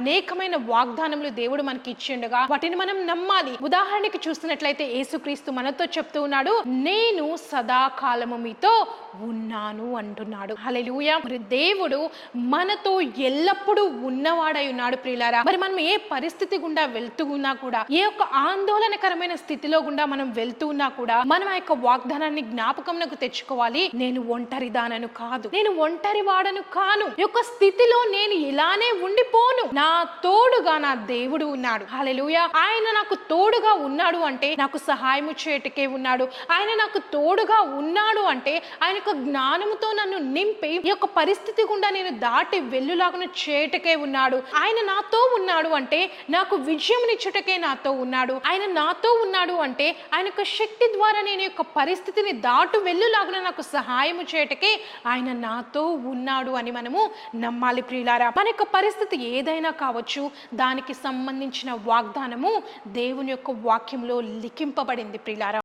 అనేకమైన వాగ్దానములు దేవుడు మనకి ఇచ్చిండగా వాటిని మనం నమ్మాలి. ఉదాహరణకి చూస్తున్నట్లయితే యేసుక్రీస్తు మనతో చెప్తూ ఉన్నాడు నేను సదాకాలము మీతో ఉన్నాను అంటున్నాడు. హల్లెలూయా! మరి దేవుడు మనతో ఎల్లప్పుడూ ఉన్నవాడై ఉన్నాడు ప్రియులారా. మరి మనం ఏ పరిస్థితి గుండా వెళ్తూ ఉన్నా కూడా ఏ ఒక్క ఆందోళనకరమైన స్థితిలో గుండా మనం వెళ్తూ ఉన్నా కూడా మనం ఆ యొక్క వాగ్దానాన్ని జ్ఞాపకంకు తెచ్చుకోవాలి. నేను ఒంటరిదానను కాదు. నేను ఒంటరి వాడను కాను యొక్క స్థితిలో నేను ఇలానే ఉండిపోను నా తోడుగా నా దేవుడు ఉన్నాడు. హల్లెలూయా ఆయన నాకు తోడుగా ఉన్నాడు అంటే నాకు సహాయము చేయటకే ఉన్నాడు. ఆయన నాకు తోడుగా ఉన్నాడు అంటే ఆయన యొక్క జ్ఞానముతో నన్ను నింపి ఈ యొక్క పరిస్థితి గుండా నేను దాటి వెల్లులాగున చేయటకే ఉన్నాడు. ఆయన నాతో ఉన్నాడు అంటే నాకు విజయమునిచ్చుటకే నాతో ఉన్నాడు. ఆయన నాతో ఉన్నాడు అంటే ఆయన యొక్క శక్తి ద్వారా నేను యొక్క పరిస్థితిని దాటు వెల్లులాగున నాకు సహాయము చేయటకే ఆయన నాతో ఉన్నాడు అని మనము నమ్మాలి ప్రియులారా. మన యొక్క పరిస్థితి ఏదైనా కావచ్చు దానికి సంబంధించిన వాగ్దానము దేవుని యొక్క వాక్యంలో లిఖింపబడింది ప్రిలారా